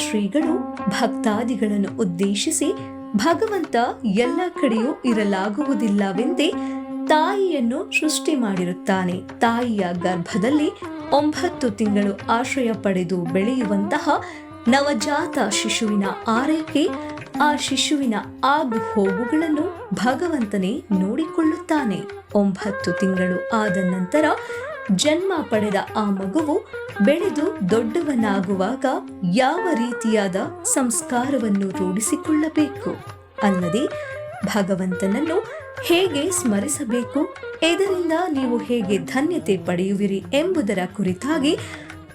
ಶ್ರೀಗಳು ಭಕ್ತಾದಿಗಳನ್ನು ಉದ್ದೇಶಿಸಿ ಭಗವಂತ ಎಲ್ಲ ಕಡೆಯೂ ಇರಲಾಗುವುದಿಲ್ಲವೆಂದೇ ತಾಯಿಯನ್ನು ಸೃಷ್ಟಿ ಮಾಡಿರುತ್ತಾನೆ. ತಾಯಿಯ ಗರ್ಭದಲ್ಲಿ ಒಂಬತ್ತು ತಿಂಗಳು ಆಶ್ರಯ ಪಡೆದು ಬೆಳೆಯುವಂತಹ ನವಜಾತ ಶಿಶುವಿನ ಆರೈಕೆ, ಆ ಶಿಶುವಿನ ಆಗು ಹೋಗುಗಳನ್ನು ಭಗವಂತನೇ ನೋಡಿಕೊಳ್ಳುತ್ತಾನೆ. ಒಂಬತ್ತು ತಿಂಗಳು ಆದ ನಂತರ ಜನ್ಮ ಪಡೆದ ಆ ಮಗುವು ಬೆಳೆದು ದೊಡ್ಡವನಾಗುವಾಗ ಯಾವ ರೀತಿಯಾದ ಸಂಸ್ಕಾರವನ್ನು ರೂಢಿಸಿಕೊಳ್ಳಬೇಕು? ಅಲ್ಲದೆ ಭಗವಂತನನ್ನು ಹೇಗೆ ಸ್ಮರಿಸಬೇಕು? ಇದರಿಂದ ನೀವು ಹೇಗೆ ಧನ್ಯತೆ ಪಡೆಯುವಿರಿ ಎಂಬುದರ ಕುರಿತಾಗಿ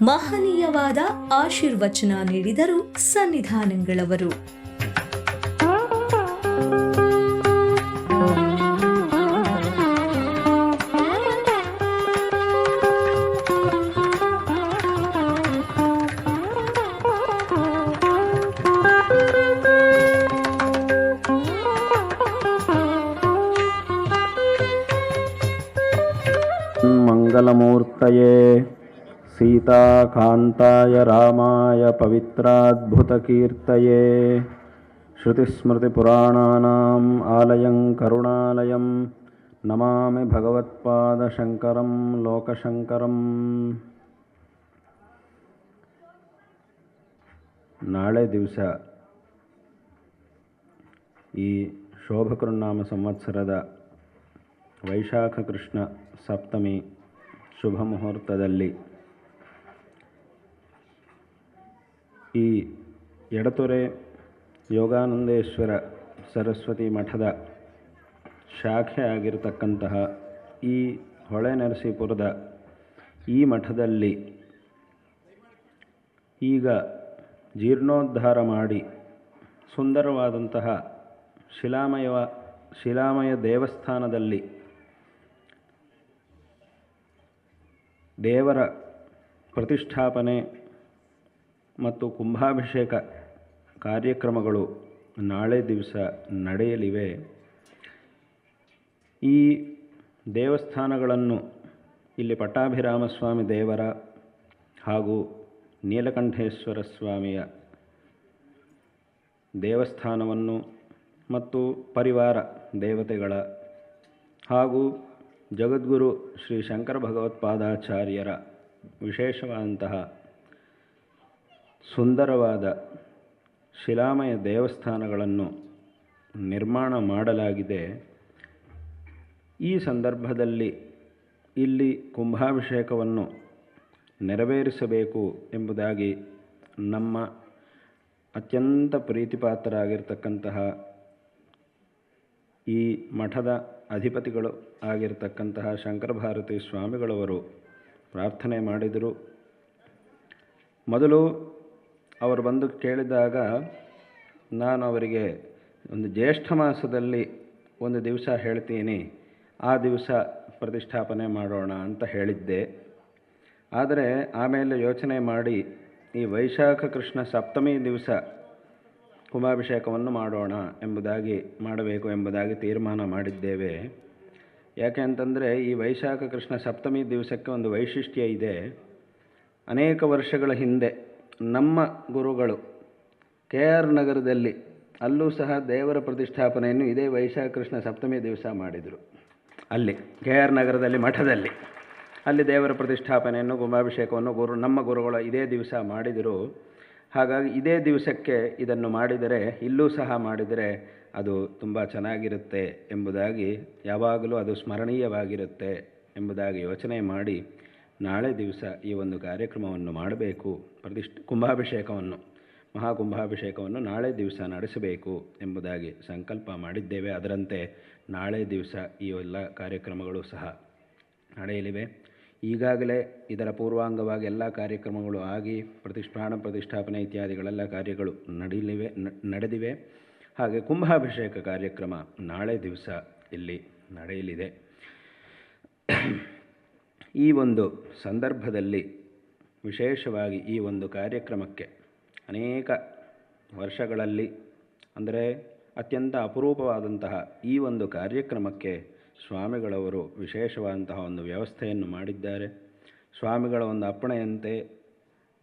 ಮಹನೀಯವಾದ ಆಶೀರ್ವಚನ ನೀಡಿದರು ಸನ್ನಿಧಾನಗಳವರು. मङ्गलमूर्तये सीताकान्ताय रामाय पवित्राद्भुतकीर्तये श्रुतिस्मृतिपुराणानाम् आलयं करुणालयं नमामि भगवत्पादशङ्करं लोकशङ्करम् ನಾಳೆ ದಿವಸ ಈ ಶೋಭಕೃನ್ನಾಮ ಸಂವತ್ಸರದ ವೈಶಾಖ ಕೃಷ್ಣ ಸಪ್ತಮಿ ಶುಭ ಮುಹೂರ್ತದಲ್ಲಿ. ಈ ಎಡತೊರೆ ಯೋಗಾನಂದೇಶ್ವರ ಸರಸ್ವತಿ ಮಠದ ಶಾಖೆ ಆಗಿರತಕ್ಕಂತಹ ಈ ಹೊಳೆ ನರಸೀಪುರದ ಈ ಮಠದಲ್ಲಿ ಈಗ ಜೀರ್ಣೋದ್ಧಾರ ಮಾಡಿ ಸುಂದರವಾದಂತಹ ಶಿಲಾಮಯವ ಶಿಲಾಮಯ ದೇವಸ್ಥಾನದಲ್ಲಿ ದೇವರ ಪ್ರತಿಷ್ಠಾಪನೆ ಮತ್ತು ಕುಂಭಾಭಿಷೇಕ ಕಾರ್ಯಕ್ರಮಗಳು ನಾಳೆ ದಿವಸ ನಡೆಯಲಿವೆ. ಈ ದೇವಸ್ಥಾನಗಳನ್ನು ಇಲ್ಲಿ ಪಟ್ಟಾಭಿರಾಮಸ್ವಾಮಿ ದೇವರ ಹಾಗೂ ನೀಲಕಂಠೇಶ್ವರ ಸ್ವಾಮಿಯ ದೇವಸ್ಥಾನವನ್ನು ಮತ್ತು ಪರಿವಾರ ದೇವತೆಗಳ ಹಾಗೂ ಜಗದ್ಗುರು ಶ್ರೀ ಶಂಕರ ಭಗವತ್ಪಾದಾಚಾರ್ಯರ ವಿಶೇಷವಾದಂತಹ ಸುಂದರವಾದ ಶಿಲಾಮಯ ದೇವಸ್ಥಾನಗಳನ್ನು ನಿರ್ಮಾಣ ಮಾಡಲಾಗಿದೆ. ಈ ಸಂದರ್ಭದಲ್ಲಿ ಇಲ್ಲಿ ಕುಂಭಾಭಿಷೇಕವನ್ನು ನೆರವೇರಿಸಬೇಕು ಎಂಬುದಾಗಿ ನಮ್ಮ ಅತ್ಯಂತ ಪ್ರೀತಿಪಾತ್ರರಾಗಿರ್ತಕ್ಕಂತಹ ಈ ಮಠದ ಅಧಿಪತಿಗಳು ಆಗಿರತಕ್ಕಂತಹ ಶಂಕರ ಭಾರತಿ ಸ್ವಾಮಿಗಳವರು ಪ್ರಾರ್ಥನೆ ಮಾಡಿದರು. ಮೊದಲು ಅವರು ಬಂದು ಕೇಳಿದಾಗ, ನಾನು ಅವರಿಗೆ ಒಂದು ಜ್ಯೇಷ್ಠ ಮಾಸದಲ್ಲಿ ಒಂದು ದಿವಸ ಹೇಳ್ತೀನಿ, ಆ ದಿವಸ ಪ್ರತಿಷ್ಠಾಪನೆ ಮಾಡೋಣ ಅಂತ ಹೇಳಿದ್ದೆ. ಆದರೆ ಆಮೇಲೆ ಯೋಚನೆ ಮಾಡಿ, ಈ ವೈಶಾಖ ಕೃಷ್ಣ ಸಪ್ತಮಿ ದಿವಸ ಕುಂಭಾಭಿಷೇಕವನ್ನು ಮಾಡೋಣ ಎಂಬುದಾಗಿ ಮಾಡಬೇಕು ಎಂಬುದಾಗಿ ತೀರ್ಮಾನ ಮಾಡಿದ್ದೇವೆ. ಯಾಕೆ ಅಂತಂದರೆ ಈ ವೈಶಾಖ ಕೃಷ್ಣ ಸಪ್ತಮಿ ದಿವಸಕ್ಕೆ ಒಂದು ವೈಶಿಷ್ಟ್ಯ ಇದೆ. ಅನೇಕ ವರ್ಷಗಳ ಹಿಂದೆ ನಮ್ಮ ಗುರುಗಳು ಕೆ ಆರ್ ನಗರದಲ್ಲಿ ಅಲ್ಲೂ ಸಹ ದೇವರ ಪ್ರತಿಷ್ಠಾಪನೆಯನ್ನು ಇದೇ ವೈಶಾಖ ಕೃಷ್ಣ ಸಪ್ತಮಿ ದಿವಸ ಮಾಡಿದರು. ಅಲ್ಲಿ ಕೆ ಆರ್ ನಗರದಲ್ಲಿ ಮಠದಲ್ಲಿ. ಅಲ್ಲಿ ದೇವರ ಪ್ರತಿಷ್ಠಾಪನೆಯನ್ನು, ಕುಂಭಾಭಿಷೇಕವನ್ನು ಗುರು, ನಮ್ಮ ಗುರುಗಳು ಇದೇ ದಿವಸ ಮಾಡಿದರು. ಹಾಗಾಗಿ ಇದೇ ದಿವಸಕ್ಕೆ ಇದನ್ನು ಮಾಡಿದರೆ, ಇಲ್ಲೂ ಸಹ ಮಾಡಿದರೆ ಅದು ತುಂಬ ಚೆನ್ನಾಗಿರುತ್ತೆ ಎಂಬುದಾಗಿ, ಯಾವಾಗಲೂ ಅದು ಸ್ಮರಣೀಯವಾಗಿರುತ್ತೆ ಎಂಬುದಾಗಿ ಯೋಚನೆ ಮಾಡಿ ನಾಳೆ ದಿವಸ ಈ ಒಂದು ಕಾರ್ಯಕ್ರಮವನ್ನು ಮಾಡಬೇಕು. ಪ್ರತಿಷ್ಠ, ಕುಂಭಾಭಿಷೇಕವನ್ನು, ಮಹಾಕುಂಭಾಭಿಷೇಕವನ್ನು ನಾಳೆ ದಿವಸ ನಡೆಸಬೇಕು ಎಂಬುದಾಗಿ ಸಂಕಲ್ಪ ಮಾಡಿದ್ದೇವೆ. ಅದರಂತೆ ನಾಳೆ ದಿವಸ ಈ ಎಲ್ಲ ಕಾರ್ಯಕ್ರಮಗಳು ಸಹ ನಡೆಯಲಿವೆ. ಈಗಾಗಲೇ ಇದರ ಪೂರ್ವಾಂಗವಾಗಿ ಎಲ್ಲ ಕಾರ್ಯಕ್ರಮಗಳು ಆಗಿ ಪ್ರತಿಷ್ಠಾನ, ಪ್ರತಿಷ್ಠಾಪನೆ ಇತ್ಯಾದಿಗಳೆಲ್ಲ ಕಾರ್ಯಗಳು ನಡೀಲಿವೆ ನಡೆದಿವೆ. ಹಾಗೆ ಕುಂಭಾಭಿಷೇಕ ಕಾರ್ಯಕ್ರಮ ನಾಳೆ ದಿವಸ ಇಲ್ಲಿ ನಡೆಯಲಿದೆ. ಈ ಒಂದು ಸಂದರ್ಭದಲ್ಲಿ ವಿಶೇಷವಾಗಿ ಈ ಒಂದು ಕಾರ್ಯಕ್ರಮಕ್ಕೆ ಅನೇಕ ವರ್ಷಗಳಲ್ಲಿ, ಅಂದರೆ ಅತ್ಯಂತ ಅಪರೂಪವಾದಂತಹ ಈ ಒಂದು ಕಾರ್ಯಕ್ರಮಕ್ಕೆ ಸ್ವಾಮಿಗಳವರು ವಿಶೇಷವಾದಂತಹ ಒಂದು ವ್ಯವಸ್ಥೆಯನ್ನು ಮಾಡಿದ್ದಾರೆ. ಸ್ವಾಮಿಗಳ ಒಂದು ಅಪ್ಪಣೆಯಂತೆ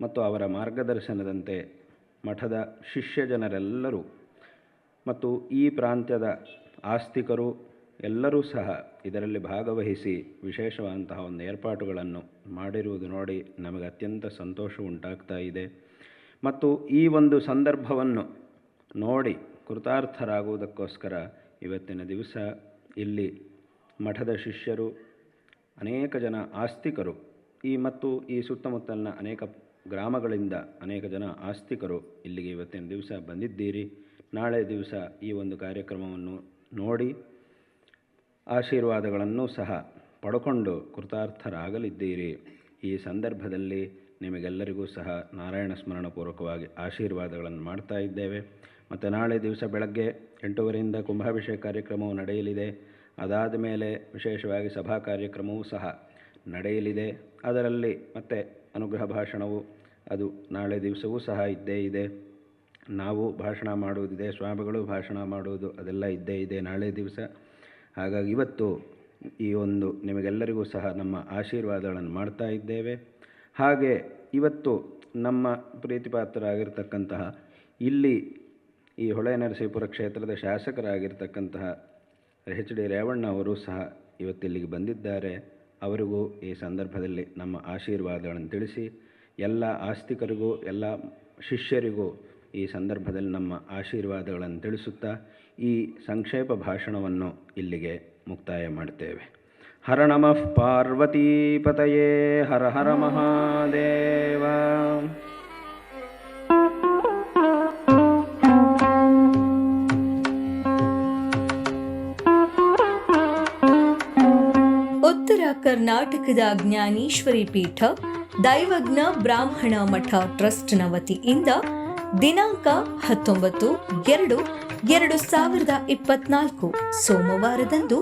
ಮತ್ತು ಅವರ ಮಾರ್ಗದರ್ಶನದಂತೆ ಮಠದ ಶಿಷ್ಯ ಜನರೆಲ್ಲರೂ ಮತ್ತು ಈ ಪ್ರಾಂತ್ಯದ ಆಸ್ತಿಕರು ಎಲ್ಲರೂ ಸಹ ಇದರಲ್ಲಿ ಭಾಗವಹಿಸಿ ವಿಶೇಷವಾದಂತಹ ಒಂದು ಏರ್ಪಾಟುಗಳನ್ನು ಮಾಡಿರುವುದು ನೋಡಿ ನಮಗೆ ಅತ್ಯಂತ ಸಂತೋಷ ಉಂಟಾಗ್ತಾ ಇದೆ. ಮತ್ತು ಈ ಒಂದು ಸಂದರ್ಭವನ್ನು ನೋಡಿ ಕೃತಾರ್ಥರಾಗುವುದಕ್ಕೋಸ್ಕರ ಇವತ್ತಿನ ದಿವಸ ಇಲ್ಲಿ ಮಠದ ಶಿಷ್ಯರು, ಅನೇಕ ಜನ ಆಸ್ತಿಕರು, ಈ ಮತ್ತು ಈ ಸುತ್ತಮುತ್ತಲಿನ ಅನೇಕ ಗ್ರಾಮಗಳಿಂದ ಅನೇಕ ಜನ ಆಸ್ತಿಕರು ಇಲ್ಲಿಗೆ ಇವತ್ತಿನ ದಿವಸ ಬಂದಿದ್ದೀರಿ. ನಾಳೆ ದಿವಸ ಈ ಒಂದು ಕಾರ್ಯಕ್ರಮವನ್ನು ನೋಡಿ ಆಶೀರ್ವಾದಗಳನ್ನು ಸಹ ಪಡ್ಕೊಂಡು ಕೃತಾರ್ಥರಾಗಲಿದ್ದೀರಿ. ಈ ಸಂದರ್ಭದಲ್ಲಿ ನಿಮಗೆಲ್ಲರಿಗೂ ಸಹ ನಾರಾಯಣ ಸ್ಮರಣಪೂರ್ವಕವಾಗಿ ಆಶೀರ್ವಾದಗಳನ್ನು ಮಾಡ್ತಾ ಇದ್ದೇವೆ. ಮತ್ತು ನಾಳೆ ದಿವಸ ಬೆಳಗ್ಗೆ ಎಂಟೂವರೆಯಿಂದ ಕುಂಭಾಭಿಷೇಕ ಕಾರ್ಯಕ್ರಮವು ನಡೆಯಲಿದೆ. ಅದಾದ ಮೇಲೆ ವಿಶೇಷವಾಗಿ ಸಭಾ ಕಾರ್ಯಕ್ರಮವೂ ಸಹ ನಡೆಯಲಿದೆ. ಅದರಲ್ಲಿ ಮತ್ತೆ ಅನುಗ್ರಹ ಭಾಷಣವು ಅದು ನಾಳೆ ದಿವಸವೂ ಸಹ ಇದ್ದೇ ಇದೆ. ನಾವು ಭಾಷಣ ಮಾಡುವುದಿದೆ, ಸ್ವಾಮಿಗಳು ಭಾಷಣ ಮಾಡುವುದು ಅದೆಲ್ಲ ಇದ್ದೇ ಇದೆ ನಾಳೆ ದಿವಸ. ಹಾಗಾಗಿ ಇವತ್ತು ಈ ಒಂದು ನಿಮಗೆಲ್ಲರಿಗೂ ಸಹ ನಮ್ಮ ಆಶೀರ್ವಾದಗಳನ್ನು ಮಾಡ್ತಾ ಇದ್ದೇವೆ. ಹಾಗೆ ಇವತ್ತು ನಮ್ಮ ಪ್ರೀತಿಪಾತ್ರರಾಗಿರ್ತಕ್ಕಂತಹ ಇಲ್ಲಿ ಈ ಹೊಳೆ ನರಸೀಪುರ ಕ್ಷೇತ್ರದ ಶಾಸಕರಾಗಿರ್ತಕ್ಕಂತಹ ಎಚ್ ಡಿ ರೇವಣ್ಣ ಅವರು ಸಹ ಇವತ್ತಿಲ್ಲಿಗೆ ಬಂದಿದ್ದಾರೆ. ಅವರಿಗೂ ಈ ಸಂದರ್ಭದಲ್ಲಿ ನಮ್ಮ ಆಶೀರ್ವಾದಗಳನ್ನು ತಿಳಿಸಿ, ಎಲ್ಲ ಆಸ್ತಿಕರಿಗೂ, ಎಲ್ಲ ಶಿಷ್ಯರಿಗೂ ಈ ಸಂದರ್ಭದಲ್ಲಿ ನಮ್ಮ ಆಶೀರ್ವಾದಗಳನ್ನು ತಿಳಿಸುತ್ತಾ ಈ ಸಂಕ್ಷೇಪ ಭಾಷಣವನ್ನು ಇಲ್ಲಿಗೆ ಮುಕ್ತಾಯ ಮಾಡುತ್ತೇವೆ. ಹರ ನಮಃ ಪಾರ್ವತೀಪತಯೇ ಹರ ಹರ ಮಹಾದೇವ. ಉತ್ತರ ಕರ್ನಾಟಕದ ಜ್ಞಾನೇಶ್ವರಿ ಪೀಠ, ದೈವಜ್ಞ ಬ್ರಾಹ್ಮಣ ಮಠ ಟ್ರಸ್ಟ್ನ ವತಿಯಿಂದ ದಿನಾಂಕ ಹತ್ತೊಂಬತ್ತು, ಎರಡು ಎರಡು ಸಾವಿರದ ಇಪ್ಪತ್ನಾಲ್ಕು ಸೋಮವಾರದಂದು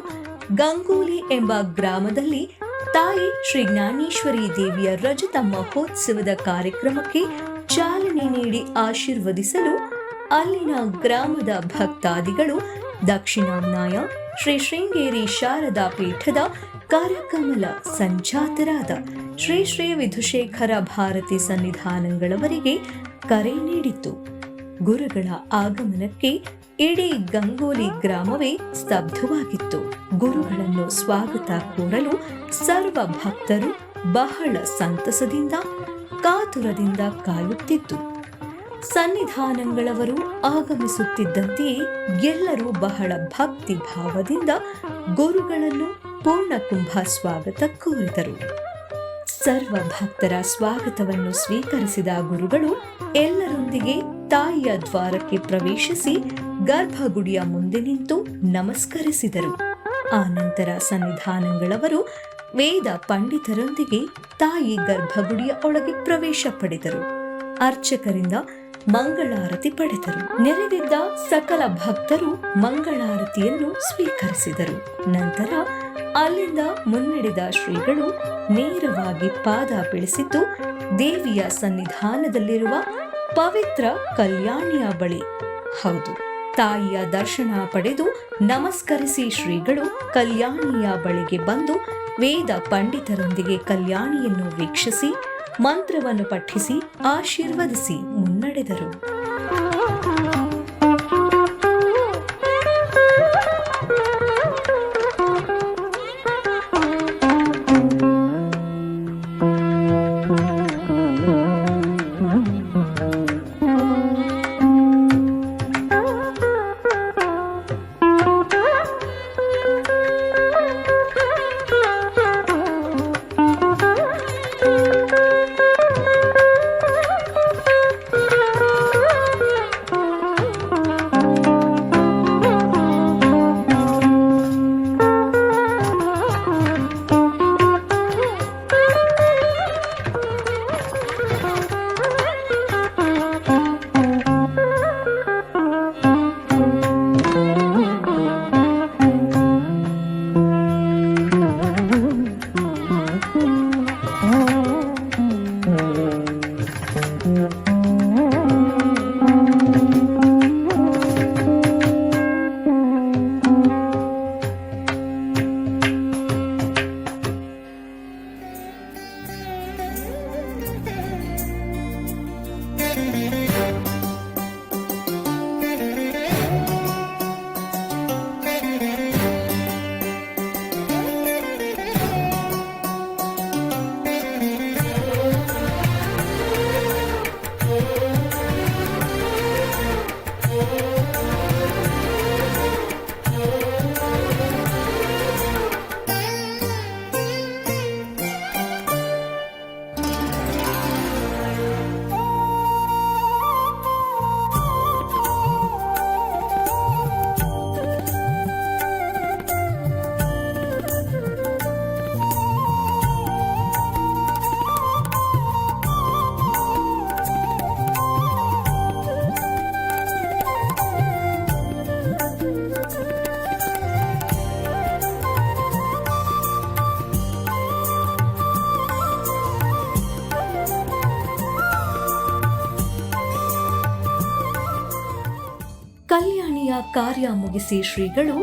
ಗಂಗೂಲಿ ಎಂಬ ಗ್ರಾಮದಲ್ಲಿ ತಾಯಿ ಶ್ರೀ ಜ್ಞಾನೇಶ್ವರಿ ದೇವಿಯ ರಜತ ಮಹೋತ್ಸವದ ಕಾರ್ಯಕ್ರಮಕ್ಕೆ ಚಾಲನೆ ನೀಡಿ ಆಶೀರ್ವದಿಸಲು ಅಲ್ಲಿನ ಗ್ರಾಮದ ಭಕ್ತಾದಿಗಳು ದಕ್ಷಿಣಾಮ್ನಾಯ ಶ್ರೀ ಶೃಂಗೇರಿ ಶಾರದಾ ಪೀಠದ ಕಾರ್ಯಕಮಲ ಸಂಜಾತರಾದ ಶ್ರೀ ಶ್ರೀ ವಿಧುಶೇಖರ ಭಾರತಿ ಸನ್ನಿಧಾನಗಳವರಿಗೆ ಕರೆ ನೀಡಿತು. ಗುರುಗಳ ಆಗಮನಕ್ಕೆ ಇಡೀ ಗಂಗೋಲಿ ಗ್ರಾಮವೇ ಸ್ತಬ್ಧವಾಗಿತ್ತು. ಗುರುಗಳನ್ನು ಸ್ವಾಗತ ಕೋರಲು ಸರ್ವ ಭಕ್ತರು ಬಹಳ ಸಂತಸದಿಂದ, ಕಾತುರದಿಂದ ಕಾಯುತ್ತಿದ್ದು. ಸನ್ನಿಧಾನಗಳವರು ಆಗಮಿಸುತ್ತಿದ್ದಂತೆಯೇ ಎಲ್ಲರೂ ಬಹಳ ಭಕ್ತಿ ಭಾವದಿಂದ ಗುರುಗಳನ್ನು ಪೂರ್ಣ ಕುಂಭ ಸ್ವಾಗತ ಕೋರಿದರು. ಸರ್ವ ಭಕ್ತರ ಸ್ವಾಗತವನ್ನು ಸ್ವೀಕರಿಸಿದ ಗುರುಗಳು ಎಲ್ಲರೊಂದಿಗೆ ತಾಯಿಯ ದ್ವಾರಕ್ಕೆ ಪ್ರವೇಶಿಸಿ ಗರ್ಭಗುಡಿಯ ಮುಂದೆ ನಿಂತು ನಮಸ್ಕರಿಸಿದರು. ಆನಂತರ ಸನ್ನಿಧಾನಗಳವರು ವೇದ ಪಂಡಿತರೊಂದಿಗೆ ತಾಯಿ ಗರ್ಭಗುಡಿಯ ಒಳಗೆ ಪ್ರವೇಶ ಪಡೆದರು. ಅರ್ಚಕರಿಂದ ಮಂಗಳಾರತಿ ಪಡೆದರು. ನೆರೆದಿದ್ದ ಸಕಲ ಭಕ್ತರು ಮಂಗಳಾರತಿಯನ್ನು ಸ್ವೀಕರಿಸಿದರು. ನಂತರ ಅಲ್ಲಿಂದ ಮುನ್ನಡೆದ ಶ್ರೀಗಳು ನೇರವಾಗಿ ಪಾದ ಬೆಳೆಸಿದ್ದು ದೇವಿಯ ಸನ್ನಿಧಾನದಲ್ಲಿರುವ ಪವಿತ್ರ ಕಲ್ಯಾಣಿಯ ಬಳಿ. ಹೌದು, ತಾಯಿಯ ದರ್ಶನ ಪಡೆದು ನಮಸ್ಕರಿಸಿ ಶ್ರೀಗಳು ಕಲ್ಯಾಣಿಯ ಬಳಿಗೆ ಬಂದು ವೇದ ಪಂಡಿತರೊಂದಿಗೆ ಕಲ್ಯಾಣಿಯನ್ನು ವೀಕ್ಷಿಸಿ ಮಂತ್ರವನ್ನು ಪಠಿಸಿ ಆಶೀರ್ವದಿಸಿ ಮುನ್ನಡೆದರು. ಕಾರ್ಯ ಮುಗಿಸಿ ಶ್ರೀಗಳು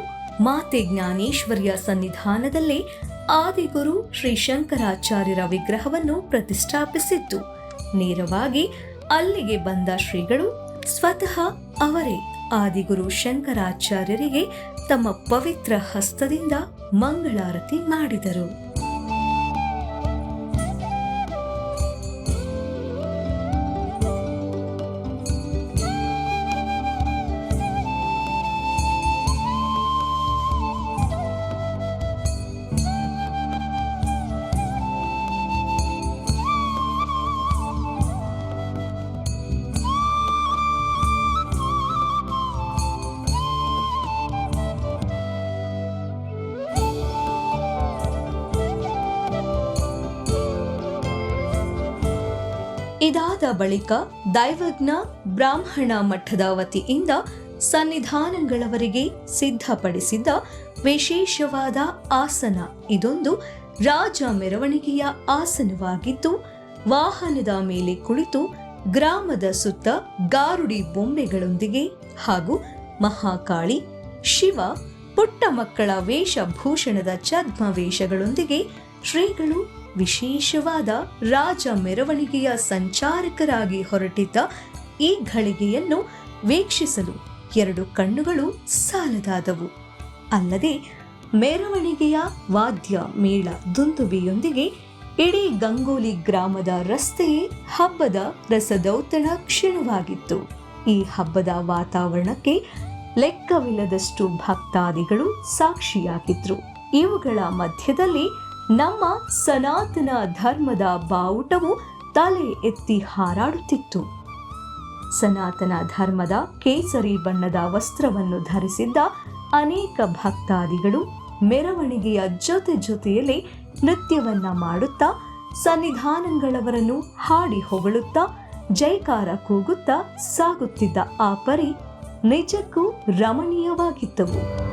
ಮಾತೆ ಜ್ಞಾನೇಶ್ವರಿಯ ಸನ್ನಿಧಾನದಲ್ಲೇ ಆದಿಗುರು ಶ್ರೀ ಶಂಕರಾಚಾರ್ಯರ ವಿಗ್ರಹವನ್ನು ಪ್ರತಿಷ್ಠಾಪಿಸಿತ್ತು ನೇರವಾಗಿ ಅಲ್ಲಿಗೆ ಬಂದ ಶ್ರೀಗಳು ಸ್ವತಃ ಅವರೇ ಆದಿಗುರು ಶಂಕರಾಚಾರ್ಯರಿಗೆ ತಮ್ಮ ಪವಿತ್ರ ಹಸ್ತದಿಂದ ಮಂಗಳಾರತಿ ಮಾಡಿದರು. ಇದಾದ ಬಳಿಕ ದೈವಜ್ಞ ಬ್ರಾಹ್ಮಣ ಮಠದ ವತಿಯಿಂದ ಸನ್ನಿಧಾನಗಳವರೆಗೆ ಸಿದ್ಧಪಡಿಸಿದ್ದ ವಿಶೇಷವಾದ ಆಸನ. ಇದೊಂದು ರಾಜ ಮೆರವಣಿಗೆಯ ಆಸನವಾಗಿದ್ದು, ವಾಹನದ ಮೇಲೆ ಕುಳಿತು ಗ್ರಾಮದ ಸುತ್ತ ಗಾರುಡಿ ಬೊಂಬೆಗಳೊಂದಿಗೆ ಹಾಗೂ ಮಹಾಕಾಳಿ, ಶಿವ, ಪುಟ್ಟ ಮಕ್ಕಳ ವೇಷಭೂಷಣದ ಛದ್ಮ ವೇಷಗಳೊಂದಿಗೆ ಶ್ರೀಗಳು ವಿಶೇಷವಾದ ರಾಜ ಮೆರವಣಿಗೆಯ ಸಂಚಾರಕರಾಗಿ ಹೊರಟಿದ್ದ ಈ ಘಳಿಗೆಯನ್ನು ವೀಕ್ಷಿಸಲು ಎರಡು ಕಣ್ಣುಗಳು ಸಾಲದಾದವು. ಅಲ್ಲದೆ ಮೆರವಣಿಗೆಯ ವಾದ್ಯ ಮೇಳ ದುಂದುಬಿಯೊಂದಿಗೆ ಇಡೀ ಗಂಗೋಲಿ ಗ್ರಾಮದ ರಸ್ತೆಯೇ ಹಬ್ಬದ ರಸದೌತಣ ಕ್ಷಣವಾಗಿತ್ತು. ಈ ಹಬ್ಬದ ವಾತಾವರಣಕ್ಕೆ ಲೆಕ್ಕವಿಲ್ಲದಷ್ಟು ಭಕ್ತಾದಿಗಳು ಸಾಕ್ಷಿಯಾಗಿದ್ರು. ಇವುಗಳ ಮಧ್ಯದಲ್ಲಿ ನಮ್ಮ ಸನಾತನ ಧರ್ಮದ ಬಾವುಟವು ತಲೆ ಎತ್ತಿ ಹಾರಾಡುತ್ತಿತ್ತು. ಸನಾತನ ಧರ್ಮದ ಕೇಸರಿ ಬಣ್ಣದ ವಸ್ತ್ರವನ್ನು ಧರಿಸಿದ್ದ ಅನೇಕ ಭಕ್ತಾದಿಗಳು ಮೆರವಣಿಗೆಯ ಜೊತೆ ಜೊತೆಯಲ್ಲಿ ನೃತ್ಯವನ್ನ ಮಾಡುತ್ತಾ, ಸನ್ನಿಧಾನಗಳವರನ್ನು ಹಾಡಿ ಹೊಗಳುತ್ತಾ ಜೈಕಾರ ಕೂಗುತ್ತಾ ಸಾಗುತ್ತಿದ್ದ ಆ ಪರಿ ನಿಜಕ್ಕೂ ರಮಣೀಯವಾಗಿದ್ದವು.